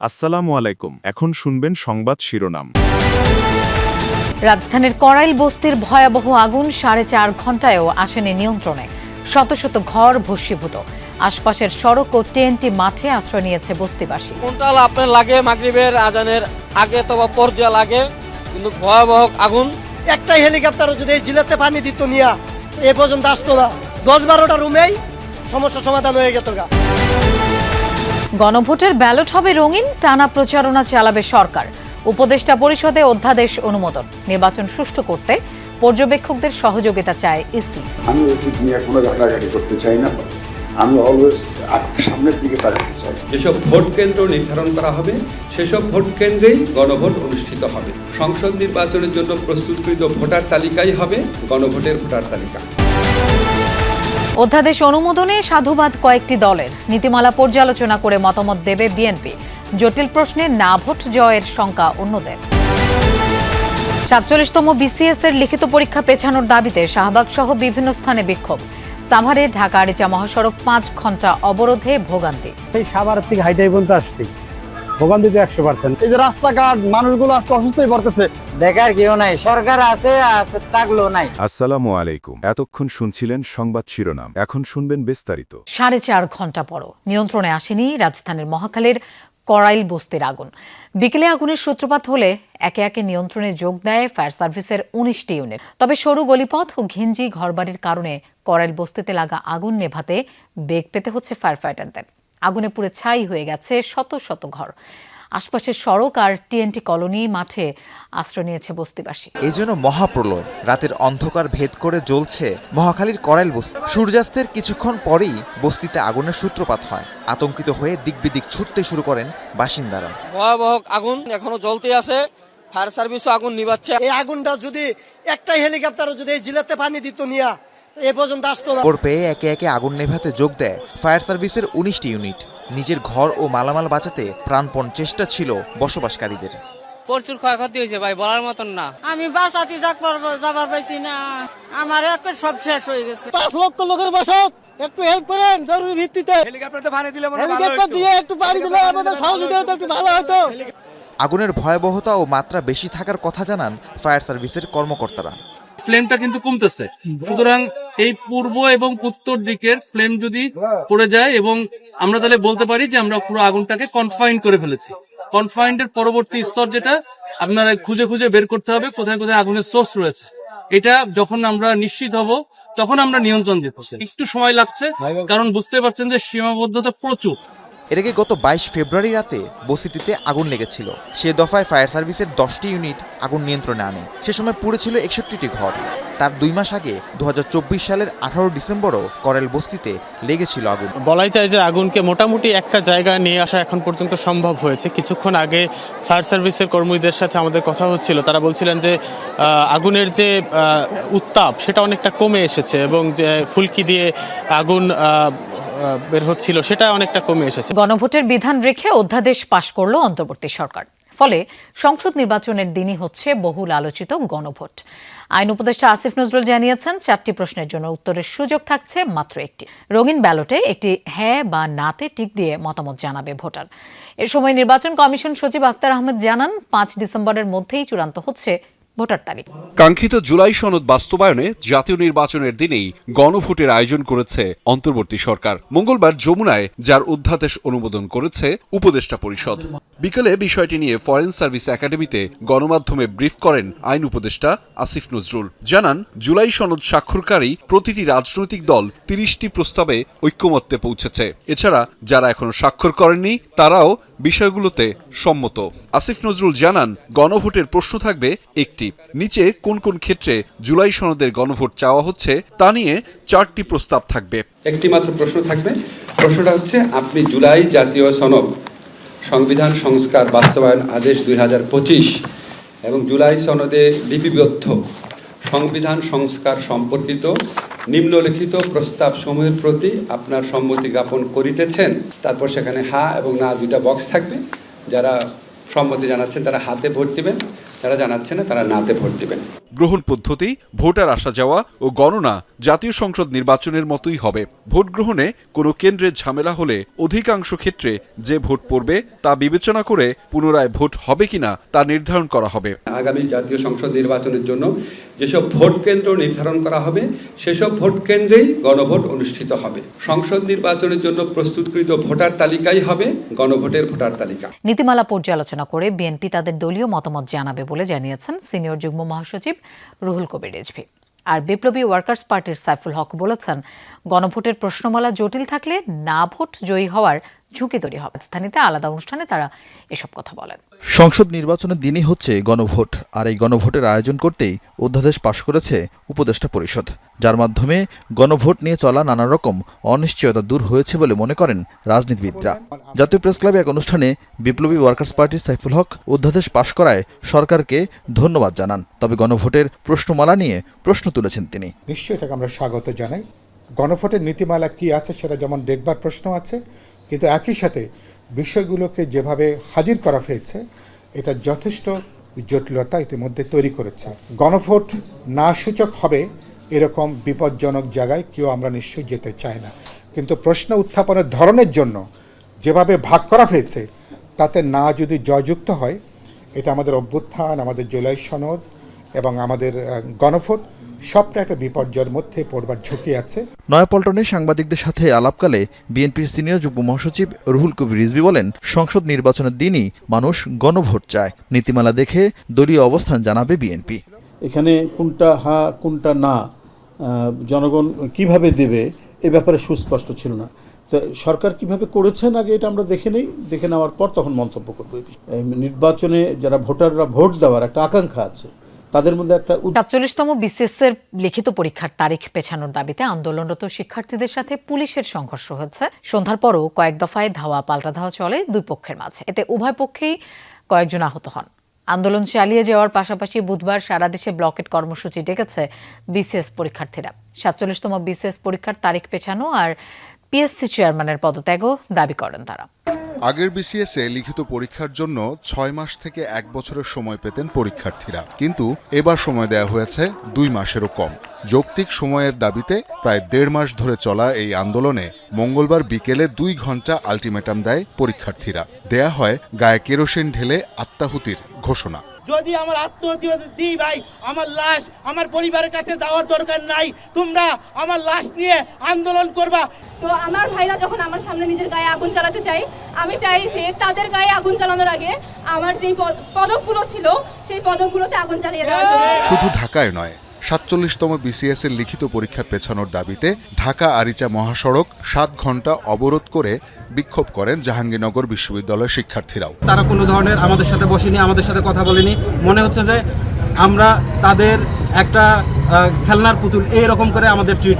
আসসালামু আলাইকুম। এখন শুনবেন সংবাদ শিরোনাম। রাজধানীর করাইল বস্তির ভয়াবহ আগুন সাড়ে চার ঘন্টায়ও আসেনি নিয়ন্ত্রণে। শত শত ঘর ভস্মীভূত। আশপাশের সড়ক ও টিএনটি মাঠে আশ্রয় নিয়েছে বস্তিবাসী। কোনটাল আপনার লাগে মাগরিবের আজানের আগে অথবা পর দিয়া লাগে কিন্তু ভয়াবহ আগুন। একটা হেলিকপ্টারও যদি এই জিলাতে পানি দিত নিয়া এ পর্যন্ত আসতো না। দশ বারোটা রুমেই সমস্যা সমাধান হয়ে গেত গা। গণভোটের ব্যালট হবে রঙিন টানা প্রচারণা চালাবে সরকার। উপদেষ্টা পরিষদে অধ্যাদেশ অনুমোদন। নির্বাচন সুষ্ঠু করতে পর্যবেক্ষকদের সহযোগিতা চায় ইসি। আমি অতীত নিয়ে কোনো ঘাটাঘাটি করতে চাই না। আমি অলওয়েজ সামনের দিকে তাকাতে চাই। যেসব ভোট কেন্দ্র নির্ধারণ করা হবে সেসব ভোট কেন্দ্রেই গণভোট অনুষ্ঠিত হবে। সংসদ নির্বাচনের জন্য প্রস্তুতকৃত ভোটার তালিকাই হবে গণভোটের ভোটার তালিকা। অধ্যাদেশ অনুমোদনে সাধুবাদ কয়েকটি দলের। নীতিমালা পর্যালোচনা করে মতামত দেবে বিএনপি। জটিল প্রশ্নে না ভোট জয়ের শঙ্কা অন্যদের। সাতচল্লিশতম বিসিএস এর লিখিত পরীক্ষা পেছানোর দাবিতে শাহবাগ সহ বিভিন্ন স্থানে বিক্ষোভ। সাভারে ঢাকা আরিচা মহাসড়ক পাঁচ ঘণ্টা অবরোধে ভোগান্তি। এই সাভারের থেকে হাইটাই পর্যন্ত আসছি। ভোগান্তি তো একশো পার্সেন্ট এই যে রাস্তাঘাট মানুষগুলো আজকে অসুস্থই পড়তেছে। দেখার কেউ নাই সরকার আছে আছে থাকল নাই। আসসালামু আলাইকুম। এতক্ষণ শুনছিলেন সংবাদ শিরোনাম। এখন শুনবেন বিস্তারিত। সাড়ে চার ঘণ্টা পরও। নিয়ন্ত্রণে আসেনি রাজধানীর মহাখালীর করাইল বস্তির আগুন। বিকেলে আগুনের সূত্রপাত হলে একে একে নিয়ন্ত্রণে যোগ দেয় ফায়ার সার্ভিসের উনিশটি ইউনিট। তবে সরু গলিপথ ও ঘিঞ্জি ঘরবাড়ির কারণে করাইল বস্তিতে লাগা আগুন নেভাতে বেগ পেতে হচ্ছে ফায়ার ফাইটারদের আগুনে পুড়ে ছাই হয়ে গেছে শত শত ঘর। আশপাশের সড়ক আর টিএনটি কলোনি মাঠে আশ্রয় নিয়েছে বস্তিবাসী। এ যেন মহাপ্রলয় রাতের অন্ধকার ভেদ করে জ্বলছে মহাখালীর করাইল বস্তি। সূর্যাস্তের কিছুক্ষণ পরেই বস্তিতে আগুনের সূত্রপাত হয়। আতঙ্কিত হয়ে দিকবিদিক ছুটতে শুরু করেন বাসিন্দারা। ভয়াবহ আগুন এখনও জ্বলতে আছে। ফায়ার সার্ভিসও আগুন নিবাচ্ছে এই আগুনটা যদি একটা হেলিকপ্টারও যদি এই জিলাতে পানি দিত নিয়া এ পর্যন্ত আসতো না। খবর পেয়ে একে একে আগুন নেভাতে যোগ দেয় ফায়ার সার্ভিসের উনিশটি ইউনিট। নিজের ঘর ও মালামাল বাঁচাতে প্রাণপণ চেষ্টা ছিল বসবাসকারীদের। প্রচুর ক্ষয়ক্ষতি হয়েছে ভাই বলার মতন না। আমি বাসাতে যাবার পাইছি না। আমার সব শেষ হয়ে গেছে। পাঁচ লক্ষ লোকের বসত। একটু হেল্প করেন জরুরি ভিত্তিতে। হেলিকপ্টার দিয়ে একটু পানি দিলে আমাদের সহযোগিতা হতো একটু ভালো হতো। আগুনের ভয়াবহতা ও মাত্রা বেশি থাকার কথা জানান ফায়ার সার্ভিসের কর্মকর্তারা। ফ্লেমটা কিন্তু কমতেছে। সুতরাং এই পূর্ব এবং উত্তর দিকের ফ্লেম যদি পড়ে যায় এবং আমরা তাহলে বলতে পারি যে আমরা পুরো আগুনটাকে কনফাইন করে ফেলেছি। কনফাইন্ড এর পরবর্তী স্তর যেটা আপনারা খুঁজে খুঁজে বের করতে হবে কোথায় কোথায় আগুনের সোর্স রয়েছে। এটা যখন আমরা নিশ্চিত হব তখন আমরা নিয়ন্ত্রণ দিতে একটু সময় লাগছে কারণ বুঝতে পারছেন যে সীমাবদ্ধতা প্রচুর। এর আগে গত বাইশ ফেব্রুয়ারি রাতে বস্তিটিতে আগুন লেগেছিল। সে দফায় ফায়ার সার্ভিসের দশটি ইউনিট আগুন নিয়ন্ত্রণে আনে। সে সময় পুড়েছিল একষট্টিটি ঘর। তার দুই মাস আগে দু হাজার চব্বিশ সালের আঠারো ডিসেম্বরও করেল বস্তিতে লেগেছিল আগুন। বলাই যায় যে আগুনকে মোটামুটি একটা জায়গায় নিয়ে আসা এখন পর্যন্ত সম্ভব হয়েছে। কিছুক্ষণ আগে ফায়ার সার্ভিসের কর্মীদের সাথে আমাদের কথা হচ্ছিল। তারা বলছিলেন যে আগুনের যে উত্তাপ সেটা অনেকটা কমে এসেছে এবং যে ফুলকি দিয়ে আগুন বের হচ্ছিল, সেটা অনেকটা কমে এসেছে। গণভোটের বিধান রেখে অধ্যাদেশ পাশ করল অন্তর্বর্তী সরকার। ফলে সংসদ নির্বাচনের দিনই হচ্ছে বহুল আলোচিত গণভোট। আইন উপদেষ্টা আসিফ নজরুল জানিয়েছেন, চারটি প্রশ্নের জন্য উত্তরের সুযোগ থাকছে মাত্র একটি। রঙিন ব্যালটে একটি হ্যাঁ বা নাতে টিক দিয়ে মতামত জানাবে ভোটার। এ সময় নির্বাচন কমিশন সচিব আক্তার আহমেদ জানান, পাঁচ ডিসেম্বরের মধ্যেই চূড়ান্ত হচ্ছে ভোটার তালিকা। কাঙ্ক্ষিত জুলাই সনদ বাস্তবায়নে জাতীয় নির্বাচনের দিনেই গণভোটের আয়োজন করেছে অন্তর্বর্তী সরকার। মঙ্গলবার যমুনায়, যার অধ্যাদেশ অনুমোদন করেছে উপদেষ্টা পরিষদ। বিকেলে বিষয়টি নিয়ে ফরেন সার্ভিস একাডেমিতে গণমাধ্যমে ব্রিফ করেন আইন উপদেষ্টা আসিফ নজরুল। জানান, জুলাই সনদ স্বাক্ষরকারী প্রতিটি রাজনৈতিক দল তিরিশটি প্রস্তাবে ঐক্যমত্যে পৌঁছেছে। এছাড়া যারা এখনও স্বাক্ষর করেননি, তারাও বিষয়গুলোতে সম্মত। আসিফ নজরুল জানান, গণভোটের প্রশ্ন থাকবে একটি, নিচে কোন কোন ক্ষেত্রে জুলাই সনদের গণভোট চাওয়া হচ্ছে তা নিয়ে চারটি প্রস্তাব থাকবে। একটি মাত্র প্রশ্ন থাকবে। প্রশ্নটা হচ্ছে, আপনি জুলাই জাতীয় সনদ, সংবিধান সংস্কার বাস্তবায়ন আদেশ দুই হাজার পঁচিশ এবং জুলাই সনদে লিপিবদ্ধ সংবিধান সংস্কার সম্পর্কিত নিম্নলিখিত প্রস্তাব সমূহের প্রতি আপনার সম্মতি জ্ঞাপন করিতেছেন, তারপর সেখানে হা এবং না দুইটা বক্স থাকবে। যারা সম্মতি জানাচ্ছেন তারা হাতে ভোট দিবেন। যারা জানাচ্ছেন না তারা নাতে ভোট দিবেন। গ্রহণ পদ্ধতি ভোটার আসা যাওয়া ও গণনা জাতীয় সংসদ নির্বাচনের মতোই হবে। ভোট গ্রহণে কোনো কেন্দ্রে ঝামেলা হলে অধিকাংশ ক্ষেত্রে যে ভোট পড়বে তা বিবেচনা করে পুনরায় ভোট হবে কিনা তা নির্ধারণ করা হবে। আগামী জাতীয় সংসদ নির্বাচনের জন্য যেসব ভোট কেন্দ্র নির্ধারণ করা হবে সেসব ভোট কেন্দ্রেই গণভোট অনুষ্ঠিত হবে। সংসদ নির্বাচনের জন্য প্রস্তুতকৃত ভোটার তালিকাই হবে গণভোটের ভোটার তালিকা। নীতিমালা পর্যালোচনা করে বিএনপি তাদের দলীয় মতামত জানাবে বলে জানিয়েছেন সিনিয়র যুগ্ম মহাসচিব রুহুল কবির রেজভি। আর বিপ্লবী ওয়ার্কার্স পার্টির সাইফুল হক বলেছেন, গণভোটের প্রশ্নমালা জটিল থাকলে না ভোট জয়ী হওয়ার ঝুঁকি তৈরি হবে। স্থানীয়তে আলাদা অনুষ্ঠানে তারা এসব কথা বলেন। সংসদ নির্বাচনের দিনই হচ্ছে গণভোট আর এই গণভোটের আয়োজন করতেই অধ্যাদেশ পাশ করেছে উপদেষ্টা পরিষদ যার মাধ্যমে গণভোট নিয়ে চলা নানা রকম অনিশ্চয়তা দূর হয়েছে বলে মনে করেন রাজনীতিবিদরা। জাতীয় প্রেস ক্লাবে এক অনুষ্ঠানে বিপ্লবী ওয়ার্কার্স পার্টির সাইফুল হক অধ্যাদেশ পাশ করায় সরকারকে ধন্যবাদ জানান। তবে গণভোটের প্রশ্নমালা নিয়ে প্রশ্ন তুলেছেন তিনি। নিশ্চয়ই এটাকে আমরা স্বাগত জানাই। গণভোটের নীতিমালা কি আছে সেটা যেমন দেখবার প্রশ্ন আছে কিন্তু একই সাথে বিষয়গুলোকে যেভাবে হাজির করা হয়েছে, এটা যথেষ্ট জটিলতা ইতিমধ্যে তৈরি করেছে। গণভোট না সূচক হবে এরকম বিপজ্জনক জায়গায় কেউ আমরা নিশ্চয়ই যেতে চাই না। কিন্তু প্রশ্ন উত্থাপনের ধরনের জন্য যেভাবে ভাগ করা হয়েছে, তাতে না যদি জয়যুক্ত হয়, এটা আমাদের অভ্যুত্থান, আমাদের জুলাই সনদ এবং আমাদের গণভোট সবটা একটা বিপর্যয়ের মধ্যে পড়বার ঝুঁকি আছে। নয়াপল্টনে সাংবাদিকদের সাথে আলাপকালে বিএনপির সিনিয়র যুগ্ম মহাসচিব রুহুল কবির রিজভী বলেন সংসদ নির্বাচনের দিনই মানুষ গণভোট চায়। নীতিমালা দেখে দলীয় অবস্থান জানাবে বিএনপি। এখানে কোনটা হা কোনটা না জনগণ কীভাবে দেবে এ ব্যাপারে সুস্পষ্ট ছিল না। তো সরকার কীভাবে করেছেন আগে এটা আমরা দেখে নেই দেখে নেওয়ার পর তখন মন্তব্য করব। নির্বাচনে যারা ভোটাররা ভোট দেওয়ার একটা আকাঙ্ক্ষা আছে তাদের মধ্যে একটা সাতচল্লিশতম বিসিএস এর লিখিত পরীক্ষার তারিখ পেছানোর দাবিতে আন্দোলনরত শিক্ষার্থীদের সাথে পুলিশের সংঘর্ষ হয়েছে। সন্ধ্যার পরও কয়েক দফায় ধাওয়া পাল্টা ধাওয়া চলে দুই পক্ষের মাঝে। এতে উভয় পক্ষেই কয়েকজন আহত হন। আন্দোলন চালিয়ে যাওয়ার পাশাপাশি বুধবার সারা দেশে ব্লকেট কর্মসূচি ডেকেছে বিসিএস পরীক্ষার্থীরা। সাতচল্লিশতম বিসিএস পরীক্ষার তারিখ পেছানো আর পিএসসি চেয়ারম্যানের পদত্যাগও দাবি করেন তারা। আগের বিসিএসে লিখিত পরীক্ষার জন্য ছয় মাস থেকে এক বছরের সময় পেতেন পরীক্ষার্থীরা। কিন্তু এবার সময় দেয়া হয়েছে দুই মাসেরও কম। যৌক্তিক সময়ের দাবিতে প্রায় দেড় মাস ধরে চলা এই আন্দোলনে মঙ্গলবার বিকেলে দুই ঘণ্টা আলটিমেটাম দেয় পরীক্ষার্থীরা। দেয়া হয় গায়ে কেরোসিন ঢেলে আত্মাহুতির ঘোষণা। যদি আমার আত্মহত্যা দিই ভাই আমার লাশ আমার পরিবারের কাছে দেওয়ার দরকার নাই। তোমরা আমার লাশ নিয়ে আন্দোলন করবা। তো আমার ভাইরা যখন আমার সামনে নিজের গায়ে আগুন চালাতে চাই আমি চাই যে তাদের গায়ে আগুন চালানোর আগে আমার যেই পদ- পদকগুলো ছিল সেই পদকগুলোতে আগুন চালিয়ে দেওয়া শুধু ঢাকায় নয় সাতচল্লিশতম বিসিএস এর লিখিত পরীক্ষা পেছানোর দাবিতে ঢাকা আরিচা মহাসড়ক সাত ঘণ্টা অবরোধ করে বিক্ষোভ করেন জাহাঙ্গীরনগর বিশ্ববিদ্যালয়ের শিক্ষার্থীরাও। তারা কোনো ধরনের আমাদের সাথে বসেনি, আমাদের সাথে কথা বলেনি। মনে হচ্ছে যে আমরা তাদের একটা খেলনার পুতুল এই রকম করে আমাদের ট্রিট